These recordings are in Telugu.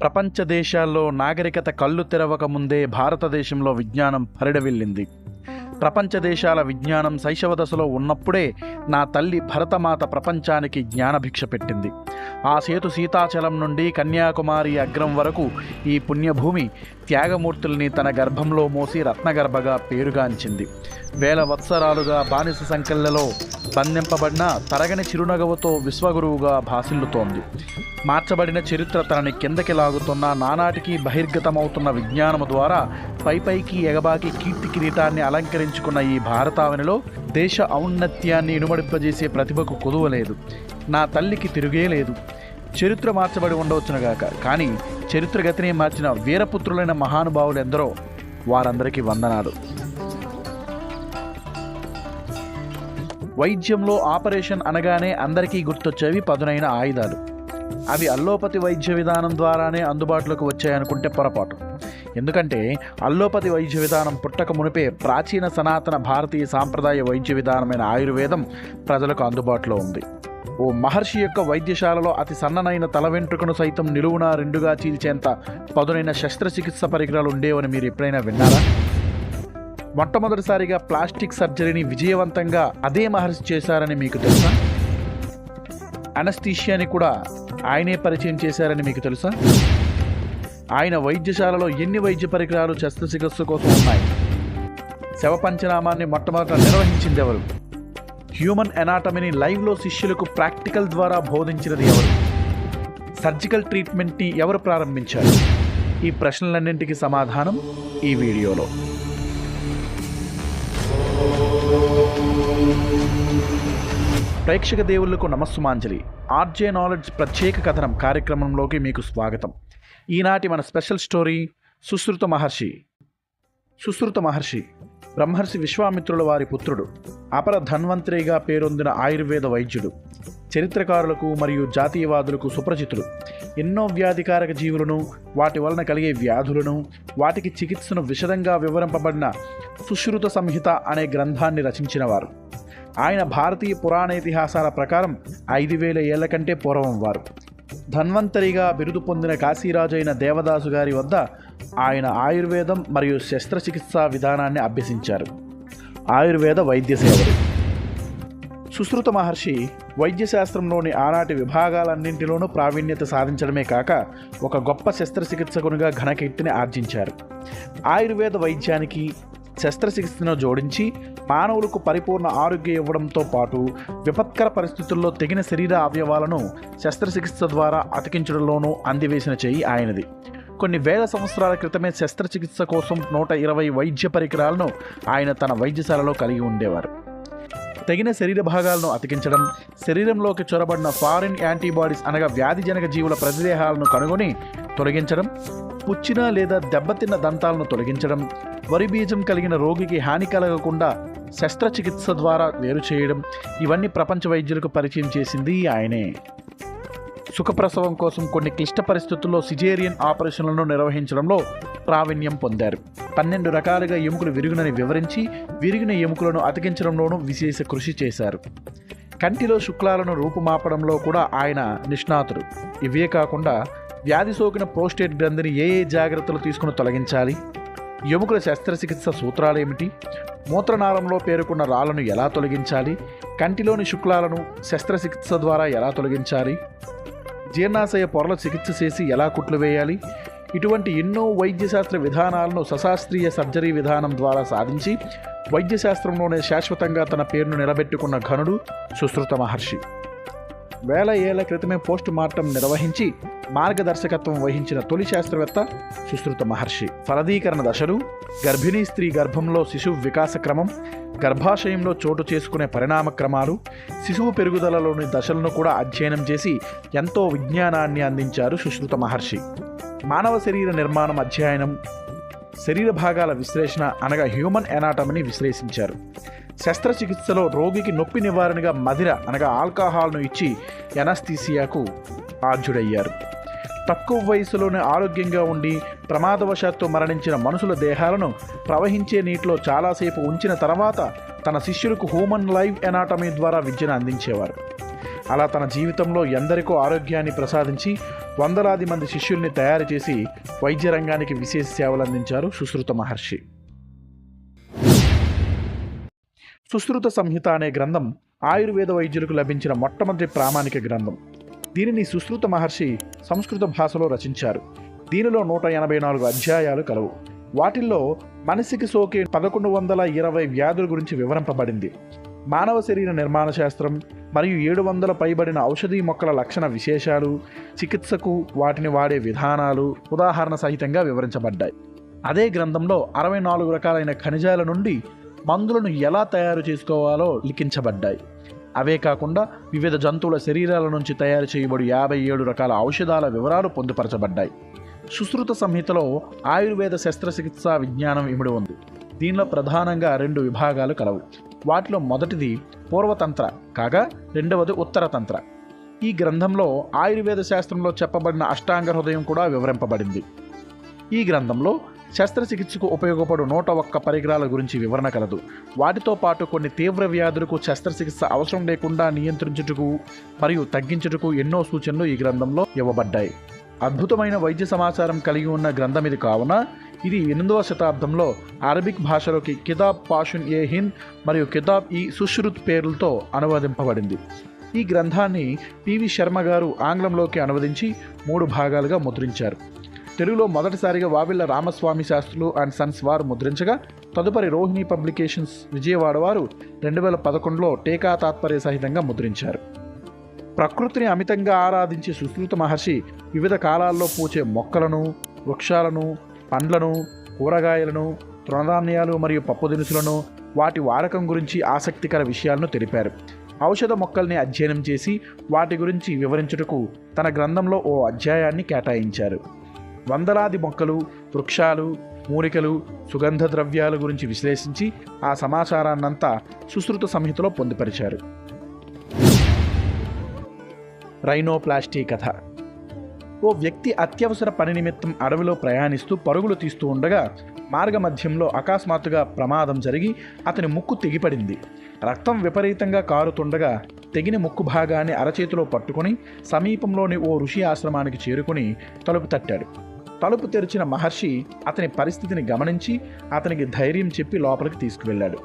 ప్రపంచ దేశాల్లో నాగరికత కళ్ళు తెరవక ముందే భారతదేశంలో విజ్ఞానం పరిడవిల్లింది ప్రపంచ దేశాల విజ్ఞానం శైశవ దశలో ఉన్నప్పుడే నా తల్లి భరతమాత ప్రపంచానికి జ్ఞానభిక్ష పెట్టింది. ఆ సేతు సీతాచలం నుండి కన్యాకుమారి అగ్రం వరకు ఈ పుణ్యభూమి త్యాగమూర్తుల్ని తన గర్భంలో మోసి రత్నగర్భగా పేరుగాంచింది. వేల వత్సరాలుగా బానిస సంఖ్యలలో బంధింపబడిన తరగని చిరునగవుతో విశ్వగురువుగా భాసిల్లుతోంది. మార్చబడిన చరిత్ర తనని కిందకి లాగుతున్న నానాటికి బహిర్గతమవుతున్న విజ్ఞానము ద్వారా పైపైకి ఎగబాకి కీర్తి కిరీటాన్ని అలంకరించుకున్న ఈ భారతావనిలో దేశ ఔన్నత్యాన్ని ఇనుమడింపజేసే ప్రతిభకు కొదువలేదు. నా తల్లికి తిరుగే లేదు. చరిత్ర మార్చబడి ఉండవచ్చునుగాక కానీ చరిత్ర గతిని మార్చిన వీరపుత్రులైన మహానుభావులు ఎందరో వారందరికీ వందనాలు. వైద్యంలో ఆపరేషన్ అనగానే అందరికీ గుర్తొచ్చేవి పదునైన ఆయుధాలు. అవి అల్లోపతి వైద్య విధానం ద్వారానే అందుబాటులోకి వచ్చాయనుకుంటే పొరపాటు. ఎందుకంటే అల్లోపతి వైద్య విధానం పుట్టక మునిపే ప్రాచీన సనాతన భారతీయ సాంప్రదాయ వైద్య విధానమైన ఆయుర్వేదం ప్రజలకు అందుబాటులో ఉంది. ఓ మహర్షి యొక్క వైద్యశాలలో అతి సన్ననైన తల వెంట్రుకను సైతం నిలువున రెండుగా చీల్చేంత పదునైన శస్త్రచికిత్స పరికరాలు ఉండేవని మీరు ఎప్పుడైనా విన్నారా? మొట్టమొదటిసారిగా ప్లాస్టిక్ సర్జరీని విజయవంతంగా అదే మహర్షి చేశారని మీకు తెలుసా? అనస్థీషియాని కూడా ఆయనే పరిచయం చేశారని మీకు తెలుసా? ఆయన వైద్యశాలలో ఎన్ని వైద్య పరికరాలు శస్త్రచికిత్స కోసం ఉన్నాయి? శవ పంచనామాన్ని మొట్టమొదట నిర్వహించింది ఎవరు? హ్యూమన్ ఎనాటమీని లైవ్లో శిష్యులకు ప్రాక్టికల్ ద్వారా బోధించినది ఎవరు? సర్జికల్ ట్రీట్మెంట్ని ఎవరు ప్రారంభించారు? ఈ ప్రశ్నలన్నింటికి సమాధానం ఈ వీడియోలో. ప్రేక్షక దేవుళ్ళకు నమస్సుమాంజలి. ఆర్జే నాలెడ్జ్ ప్రత్యేక కథనం కార్యక్రమంలోకి మీకు స్వాగతం. ఈనాటి మన స్పెషల్ స్టోరీ సుశ్రుత మహర్షి. సుశ్రుత మహర్షి బ్రహ్మర్షి విశ్వామిత్రుల వారి పుత్రుడు అపర ధన్వంతరిగా పేరొందిన ఆయుర్వేద వైద్యుడు చరిత్రకారులకు మరియు జాతీయవాదులకు సుపరిచితుడు. ఎన్నో వ్యాధికారక జీవులను వాటి వలన కలిగే వ్యాధులను వాటికి చికిత్సను విశదంగా వివరింపబడిన సుశ్రుత సంహిత అనే గ్రంథాన్ని రచించినవారు. ఆయన భారతీయ పురాణ ఇతిహాసాల ప్రకారం ఐదు వేల ఏళ్ళ కంటే పూర్వం వారు. ధన్వంతరిగా బిరుదు పొందిన కాశీరాజు అయిన దేవదాసు గారి వద్ద ఆయన ఆయుర్వేదం మరియు శస్త్రచికిత్సా విధానాన్ని అభ్యసించారు. ఆయుర్వేద వైద్య సేవలు. సుశ్రుత మహర్షి వైద్యశాస్త్రంలోని ఆనాటి విభాగాలన్నింటిలోనూ ప్రావీణ్యత సాధించడమే కాక ఒక గొప్ప శస్త్రచికిత్సకునిగా ఘనకీర్తిని ఆర్జించారు. ఆయుర్వేద వైద్యానికి శస్త్రచికిత్సను జోడించి మానవులకు పరిపూర్ణ ఆరోగ్యం ఇవ్వడంతో పాటు విపత్కర పరిస్థితుల్లో తెగిన శరీర అవయవాలను శస్త్రచికిత్స ద్వారా అతికించడంలోనూ అందివేసిన చేయి ఆయనది. కొన్ని వేల సంవత్సరాల క్రితమే శస్త్రచికిత్స కోసం నూట ఇరవై వైద్య పరికరాలను ఆయన తన వైద్యశాలలో కలిగి ఉండేవారు. తగిన శరీర భాగాలను అతికించడం శరీరంలోకి చొరబడిన ఫారిన్ యాంటీబాడీస్ అనగా వ్యాధిజనక జీవుల ప్రతిదేహాలను కనుగొని తొలగించడం పుచ్చిన లేదా దెబ్బతిన్న దంతాలను తొలగించడం వరి బీజం కలిగిన రోగికి హాని కలగకుండా శస్త్రచికిత్స ద్వారా వేరు చేయడం ఇవన్నీ ప్రపంచ వైద్యులకు పరిచయం చేసింది ఆయనే. సుఖప్రసవం కోసం కొన్ని క్లిష్ట పరిస్థితుల్లో సిజేరియన్ ఆపరేషన్లను నిర్వహించడంలో ప్రావీణ్యం పొందారు. పన్నెండు రకాలుగా ఎముకలు విరుగునని వివరించి విరిగిన ఎముకలను అతికించడంలోనూ విశేష కృషి చేశారు. కంటిలో శుక్లాలను రూపుమాపడంలో కూడా ఆయన నిష్ణాతుడు. ఇవే కాకుండా వ్యాధి సోకిన ప్రోస్టేట్ గ్రంథిని ఏ ఏ జాగ్రత్తలు తీసుకుని తొలగించాలి? ఎముకల శస్త్రచికిత్స సూత్రాలేమిటి మూత్రనాళంలో పేరుకున్న రాళ్ళను ఎలా తొలగించాలి? కంటిలోని శుక్లాలను శస్త్రచికిత్స ద్వారా ఎలా తొలగించాలి? జీర్ణాశయ పొరల చికిత్స చేసి ఎలా కుట్లు వేయాలి? ఇటువంటి ఎన్నో వైద్యశాస్త్ర విధానాలను సశాస్త్రీయ సర్జరీ విధానం ద్వారా సాధించి వైద్యశాస్త్రంలోనే శాశ్వతంగా తన పేరును నిలబెట్టుకున్న ఘనుడు సుశ్రుత మహర్షి. వేల ఏళ్ళ క్రితమే పోస్ట్ మార్టం నిర్వహించి మార్గదర్శకత్వం వహించిన తొలి శాస్త్రవేత్త సుశ్రుత మహర్షి. ఫలదీకరణ దశలు గర్భిణీ స్త్రీ గర్భంలో శిశువు వికాస క్రమం గర్భాశయంలో చోటు చేసుకునే పరిణామ క్రమాలు శిశువు పెరుగుదలలోని దశలను కూడా అధ్యయనం చేసి ఎంతో విజ్ఞానాన్ని అందించారు సుశ్రుత మహర్షి. మానవ శరీర నిర్మాణం అధ్యయనం శరీర భాగాల విశ్లేషణ అనగా హ్యూమన్ ఎనాటమీని విశ్లేషించారు. శస్త్రచికిత్సలో రోగికి నొప్పి నివారణగా మదిర అనగా ఆల్కహాల్ను ఇచ్చి ఎనస్థీసియాకు ఆర్జుడయ్యారు తక్కువ వయసులోనే ఆరోగ్యంగా ఉండి ప్రమాదవశాత్తు మరణించిన మనుషుల దేహాలను ప్రవహించే నీటిలో చాలాసేపు ఉంచిన తర్వాత తన శిష్యులకు హ్యూమన్ లైవ్ ఎనాటమీ ద్వారా విద్యను అందించేవారు. అలా తన జీవితంలో ఎందరికో ఆరోగ్యాన్ని ప్రసాదించి వందలాది మంది శిష్యుల్ని తయారు చేసి వైద్య రంగానికి విశేష సేవలు అందించారు సుశ్రుత మహర్షి. సుశ్రుత సంహిత అనే గ్రంథం ఆయుర్వేద వైద్యులకు లభించిన మొట్టమొదటి ప్రామాణిక గ్రంథం. దీనిని సుశ్రుత మహర్షి సంస్కృత భాషలో రచించారు. దీనిలో నూట ఎనభై నాలుగు అధ్యాయాలు కలవు. వాటిల్లో మనిషికి సోకే పదకొండు వందల ఇరవై వ్యాధుల గురించి వివరింపబడింది. మానవ శరీర నిర్మాణ శాస్త్రం మరియు ఏడు వందల పైబడిన ఔషధీ మొక్కల లక్షణ విశేషాలు చికిత్సకు వాటిని వాడే విధానాలు ఉదాహరణ సహితంగా వివరించబడ్డాయి. అదే గ్రంథంలో అరవై నాలుగు రకాలైన ఖనిజాల నుండి మందులను ఎలా తయారు చేసుకోవాలో లిఖించబడ్డాయి. అవే కాకుండా వివిధ జంతువుల శరీరాల నుంచి తయారు చేయబడి యాభై ఏడు రకాల ఔషధాల వివరాలు పొందుపరచబడ్డాయి. సుశ్రుత సంహితలో ఆయుర్వేద శస్త్రచికిత్సా విజ్ఞానం ఇమిడి ఉంది. దీనిలో ప్రధానంగా రెండు విభాగాలు కలవు. వాటిలో మొదటిది పూర్వతంత్ర కాగా రెండవది ఉత్తరతంత్ర. ఈ గ్రంథంలో ఆయుర్వేద శాస్త్రంలో చెప్పబడిన అష్టాంగ హృదయం కూడా వివరింపబడింది. ఈ గ్రంథంలో శస్త్రచికిత్సకు ఉపయోగపడు నూట ఒక్క పరికరాల గురించి వివరణ కలదు. వాటితో పాటు కొన్ని తీవ్ర వ్యాధులకు శస్త్రచికిత్స అవసరం లేకుండా నియంత్రించుటకు మరియు తగ్గించుటకు ఎన్నో సూచనలు ఈ గ్రంథంలో ఇవ్వబడ్డాయి. అద్భుతమైన వైద్య సమాచారం కలిగి ఉన్న గ్రంథం ఇది కావున ఇది ఎనిమిదవ శతాబ్దంలో అరబిక్ భాషలోకి కితాబ్ పాషున్ ఏ హింద్ మరియు కితాబ్ ఈ సుశ్రుత్ పేర్లతో అనువదింపబడింది. ఈ గ్రంథాన్ని పివి శర్మ గారు ఆంగ్లంలోకి అనువదించి మూడు భాగాలుగా ముద్రించారు. తెలుగులో మొదటిసారిగా వావిళ్ళ రామస్వామి శాస్త్రులు అండ్ సన్స్ వారు ముద్రించగా తదుపరి రోహిణి పబ్లికేషన్స్ విజయవాడ వారు రెండు వేల పదకొండులో టీకా తాత్పర్య సహితంగా ముద్రించారు. ప్రకృతిని అమితంగా ఆరాధించే సుశ్రుత మహర్షి వివిధ కాలాల్లో పూచే మొక్కలను వృక్షాలను పండ్లను కూరగాయలను తృణధాన్యాలు మరియు పప్పు దినుసులను వాటి వాడకం గురించి ఆసక్తికర విషయాలను తెలిపారు. ఔషధ మొక్కల్ని అధ్యయనం చేసి వాటి గురించి వివరించుటకు తన గ్రంథంలో ఓ అధ్యాయాన్ని కేటాయించారు. వందలాది మొక్కలు వృక్షాలు మూలికలు సుగంధ ద్రవ్యాల గురించి విశ్లేషించి ఆ సమాచారాన్నంతా సుశ్రుత సంహితలో పొందుపరిచారు. రైనోప్లాస్టీ కథ. ఓ వ్యక్తి అత్యవసర పని నిమిత్తం అడవిలో ప్రయాణిస్తూ పరుగులు తీస్తూ ఉండగా మార్గమధ్యంలో అకస్మాత్తుగా ప్రమాదం జరిగి అతని ముక్కు తెగిపడింది. రక్తం విపరీతంగా కారుతుండగా తెగిన ముక్కు భాగాన్ని అరచేతిలో పట్టుకొని సమీపంలోని ఓ ఋషి ఆశ్రమానికి చేరుకుని తలుపు తట్టాడు. తలుపు తెరిచిన మహర్షి అతని పరిస్థితిని గమనించి అతనికి ధైర్యం చెప్పి లోపలికి తీసుకువెళ్ళాడు.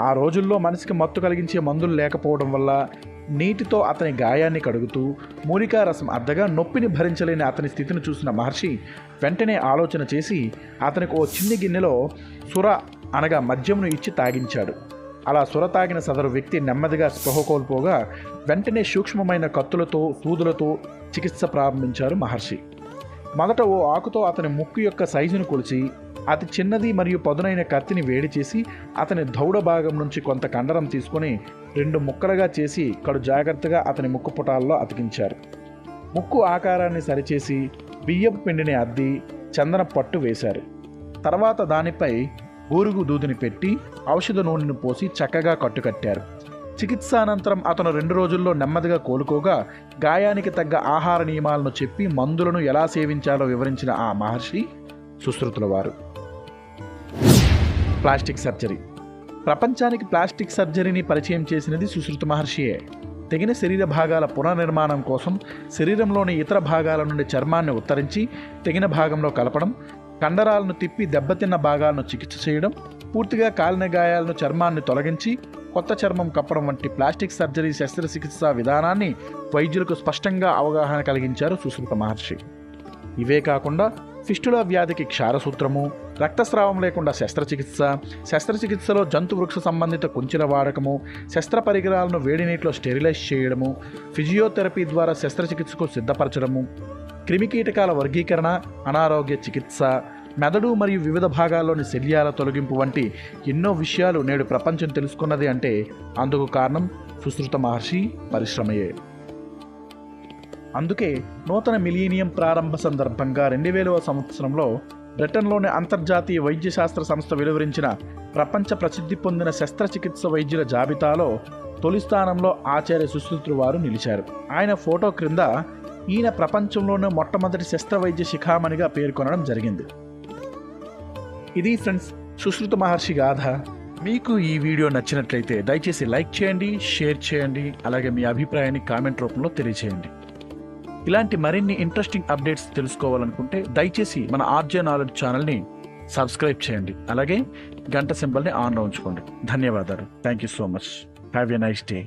ఆ రోజుల్లో మనిషికి మత్తు కలిగించే మందులు లేకపోవడం వల్ల నీటితో అతని గాయాన్ని కడుగుతూ మూలికా రసం అద్దగా నొప్పిని భరించలేని అతని స్థితిని చూసిన మహర్షి వెంటనే ఆలోచన చేసి అతనికి ఓ చిన్ని గిన్నెలో సుర అనగా మద్యమును ఇచ్చి తాగించాడు. అలా సుర తాగిన సదరు వ్యక్తి నెమ్మదిగా స్పృహ కోల్పోగా వెంటనే సూక్ష్మమైన కత్తులతో సూదులతో చికిత్స ప్రారంభించారు మహర్షి. మొదట ఓ ఆకుతో అతని ముక్కు యొక్క సైజును కొలిచి అతి చిన్నది మరియు పదునైన కత్తిని వేడి చేసి అతని దౌడ భాగం నుంచి కొంత కండరం తీసుకొని రెండు ముక్కలుగా చేసి కడు జాగ్రత్తగా అతని ముక్కు పుటాల్లో అతికించారు. ముక్కు ఆకారాన్ని సరిచేసి బియ్యపు పిండిని అద్ది చందన పట్టు వేశారు. తర్వాత దానిపై బూరుగు దూదిని పెట్టి ఔషధ నూనెను పోసి చక్కగా కట్టుకట్టారు. చికిత్స అనంతరం అతను రెండు రోజుల్లో నెమ్మదిగా కోలుకోగా గాయానికి తగ్గ ఆహార నియమాలను చెప్పి మందులను ఎలా సేవించాలో వివరించిన ఆ మహర్షి సుశ్రుతుల వారు. Plastic surgery. ప్రపంచానికి ప్లాస్టిక్ సర్జరీని పరిచయం చేసినది సుశ్రుత మహర్షియే. తగిన శరీర భాగాల పునర్నిర్మాణం కోసం శరీరంలోని ఇతర భాగాల నుండి చర్మాన్ని ఉత్తరించి తగిన భాగంలో కలపడం కండరాలను తిప్పి దెబ్బతిన్న భాగాలను చికిత్స చేయడం పూర్తిగా కాలిన గాయాలను చర్మాన్ని తొలగించి కొత్త చర్మం కప్పడం వంటి ప్లాస్టిక్ సర్జరీ శస్త్రచికిత్సా విధానాన్ని వైద్యులకు స్పష్టంగా అవగాహన కలిగించారు సుశ్రుత మహర్షి. ఇవే కాకుండా ఫిస్టులా వ్యాధికి క్షారసూత్రము రక్తస్రావం లేకుండా శస్త్రచికిత్స శస్త్రచికిత్సలో జంతు వృక్ష సంబంధిత కుంచెల వాడకము శస్త్ర పరికరాలను వేడి నీటిలో స్టెరిలైజ్ చేయడము ఫిజియోథెరపీ ద్వారా శస్త్రచికిత్సకు సిద్ధపరచడము క్రిమికీటకాల వర్గీకరణ అనారోగ్య చికిత్స మెదడు మరియు వివిధ భాగాల్లోని శల్యాల తొలగింపు వంటి ఎన్నో విషయాలు నేడు ప్రపంచం తెలుసుకున్నది అంటే అందుకు కారణం సుశ్రుత మహర్షి పరిశ్రమయే. అందుకే నూతన మిలీనియం ప్రారంభ సందర్భంగా రెండు వేలవ సంవత్సరంలో బ్రిటన్లోని అంతర్జాతీయ వైద్యశాస్త్ర సంస్థ వెలువరించిన ప్రపంచ ప్రసిద్ధి పొందిన శస్త్రచికిత్స వైద్యుల జాబితాలో తొలి స్థానంలో ఆచార్య సుశ్రుతులు వారు నిలిచారు. ఆయన ఫోటో క్రింద ఈయన ప్రపంచంలోనే మొట్టమొదటి శస్త్ర వైద్య శిఖామణిగా పేర్కొనడం జరిగింది. ఇది ఫ్రెండ్స్ సుశ్రుత మహర్షి గాథ. మీకు ఈ వీడియో నచ్చినట్లయితే దయచేసి లైక్ చేయండి షేర్ చేయండి అలాగే మీ అభిప్రాయాన్ని కామెంట్ రూపంలో తెలియజేయండి ఇలాంటి మరిన్ని ఇంట్రెస్టింగ్ అప్డేట్స్ తెలుసుకోవాలనుకుంటే దయచేసి మన ఆర్జే నాలెడ్జ్ ఛానల్ని సబ్స్క్రైబ్ చేయండి. అలాగే గంట సింబల్ని ఆన్లో ఉంచుకోండి. ధన్యవాదాలు. Thank you so much have a nice day